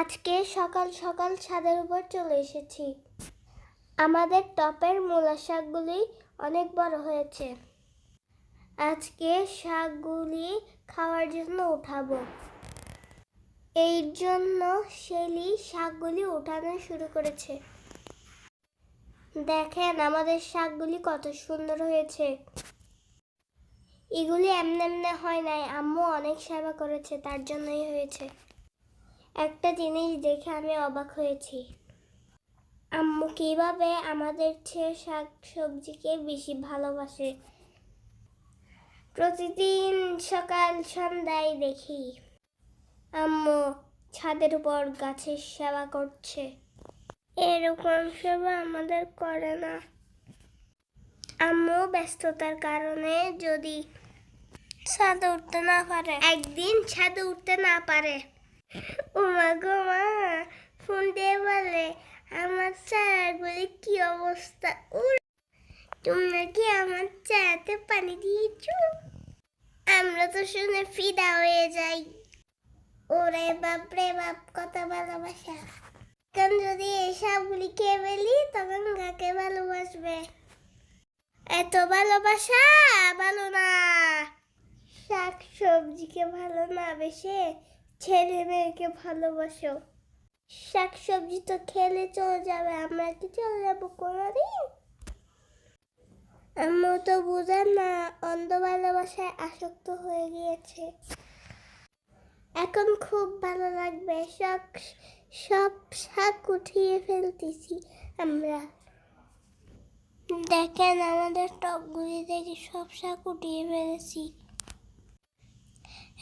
আজকে সকাল সকাল ছাদের উপর চলে এসেছি। আমাদের টপের মূলা শাকগুলি অনেক বড় হয়েছে। আজকে শাকগুলি খাওয়ার জন্য উঠাবো। এই জন্য শেলি শাকগুলি উঠানো শুরু করেছে। দেখেন, আমাদের শাকগুলি কত সুন্দর হয়েছে। এগুলি এমনি এমনি হয় নাই, আম্মু অনেক সেবা করেছে, তার জন্যই হয়েছে। একটা জিনিস দেখে আমি অবাক হয়েছি। আম্মু কীভাবে আমাদের চেয়ে শাক সবজিকে বেশি ভালোবাসে? প্রতিদিন সকাল, সন্ধ্যায় দেখি। আম্মু ছাদের উপর গাছের সেবা করছে। এরকম সেবা আমাদের করে না। আম্মু ব্যস্ততার কারণে যদি ছাদে উঠতে না পারে। একদিন ছাদে উঠতে না পারে। উমা গো মা, ফোন দিয়ে বলে, আমার চারাগুলি কি অবস্থা? তোমরা কি আমার চারাতে পানি দিয়েছ? আমরা তো শুনে ফিদা হয়ে যাই। ওরে বাপ রে বাপ, কত ভালোবাসা। কারণ যদি এই সবগুলি খেয়ে ফেলি, তখন কাকে ভালোবাসবে? এত ভালোবাসা? ভালো না। শাক সবজিকে ভালো না বেশে ছেলে মেয়েকে ভালোবাসো। শাক সবজি তো খেলে চলে যাবে, আমরা কি চলে যাব কোনোদিন? আম্মু তো বুঝেন না, অন্ধ ভালোবাসায় আসক্ত হয়ে গিয়েছে। এখন খুব ভালো লাগবে, সব সব শাক উঠিয়ে ফেলতেছি আমরা। দেখেন আমাদের টপগুলি থেকে সব শাক উঠিয়ে ফেলেছি।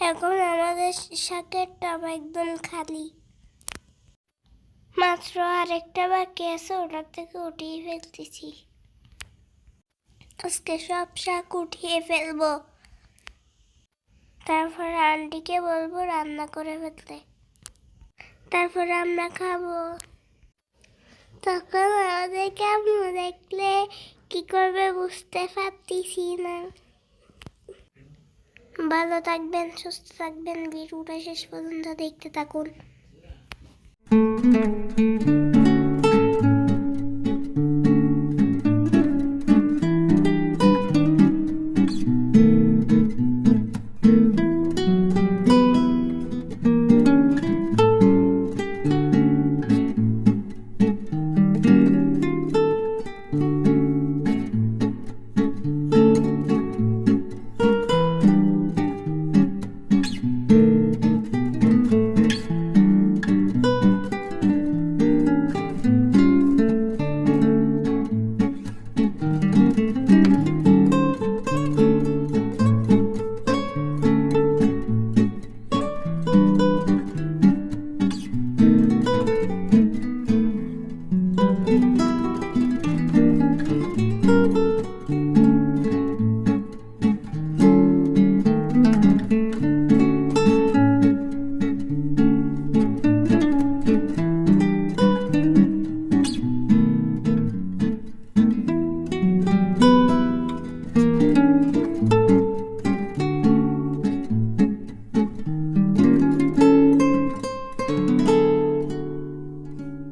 এখন আমাদের শাকের টব একদম খালি। মাত্র আরেকটা বাকি আছে ওটার থেকে উঠিয়ে ফেলতেছি। আজকে সব শাক উঠিয়ে ফেলব। তারপর আন্টিকে বলব রান্না করে ফেলতে। তারপর আমরা খাব। তখন আমাদের কেমন দেখলে কি করবে বুঝতে পারতেছি না। ভালো থাকবেন সুস্থ থাকবেন ভিডিওটা শেষ পর্যন্ত দেখতে থাকুন।